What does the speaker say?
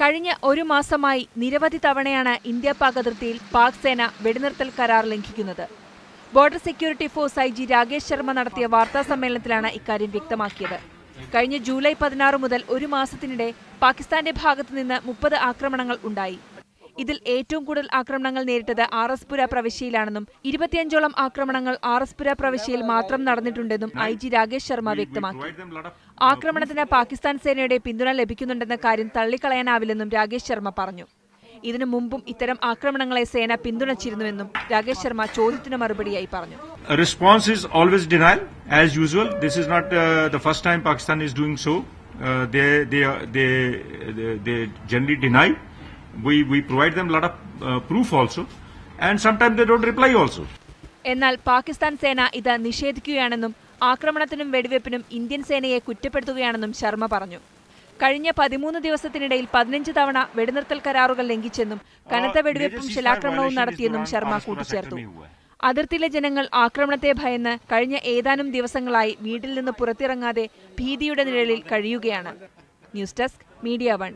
കഴിഞ്ഞ ഒരു മാസമായി നിരവധി തവണയാണ് ഇന്ത്യ പാക് അതിർത്തിയിൽ പാക് സേന വെടിനിർത്തൽ കരാർ ലംഘിക്കുന്നത്. Border security force I G Rakesh Sharma നടത്തിയ വാർത്താ സമ്മേളനത്തിലാണ് ഇക്കാര്യം വ്യക്തമാക്കിയത്. കഴിഞ്ഞ ജൂലൈ പതിനാറ് മുതൽ ഒരു മാസത്തിനിടെ പാകിസ്ഥാന്റെ ഭാഗത്തുനിന്ന് മുപ്പത് ആക്രമണങ്ങൾ ഉണ്ടായി. ഇതിൽ ഏറ്റവും കൂടുതൽ ആക്രമണങ്ങൾ നേരിട്ടത് ആർ എസ് പുര പ്രവിശ്യയിലാണെന്നും ഇരുപത്തിയഞ്ചോളം ആക്രമണങ്ങൾ ആർ എസ് പുര പ്രവിശ്യയിൽ മാത്രം നടന്നിട്ടുണ്ടെന്നും ഐ ജി രാകേഷ് ശർമ്മ വ്യക്തമാക്കി ആക്രമണത്തിന് പാകിസ്ഥാൻ സേനയുടെ പിന്തുണ ലഭിക്കുന്നുണ്ടെന്ന കാര്യം തള്ളിക്കളയാനാവില്ലെന്നും രാകേഷ് ശർമ്മ പറഞ്ഞു ഇതിനു മുമ്പും ഇത്തരം ആക്രമണങ്ങളെ സേന പിന്തുണച്ചിരുന്നുവെന്നും രാകേഷ് ശർമ്മ ചോദ്യത്തിന് മറുപടിയായി പറഞ്ഞു A response is always denial, as usual. This is not uh, the first time Pakistan is doing so. Uh, We, we provide them a lot of uh, proof also, and sometimes they don't reply also. എന്നാൽ പാകിസ്ഥാൻ സേന ഇത് നിഷേധിക്കുകയാണെന്നും ആക്രമണത്തിനും വെടിവെപ്പിനും Indian സേനയെ കുറ്റപ്പെടുത്തുകയാണെന്നും ശർമ്മ പറഞ്ഞു. കഴിഞ്ഞ പതിമൂന്ന് ദിവസത്തിനിടയിൽ പതിനഞ്ച് തവണ വെടിനിർത്തൽ കരാറുകൾ ലംഘിച്ചെന്നും കനത്ത വെടിവെപ്പും ശിലാക്രമണവും നടത്തിയെന്നും ശർമ്മ കൂട്ടിച്ചേർത്തു. അതിർത്തിയിലെ ജനങ്ങൾ ആക്രമണത്തെ ഭയന്ന് കഴിഞ്ഞ ഏതാനും ദിവസങ്ങളായി വീട്ടിൽ നിന്ന് പുറത്തിറങ്ങാതെ ഭീതിയുടെ നിഴലിൽ കഴിയുകയാണ്. News desk media one.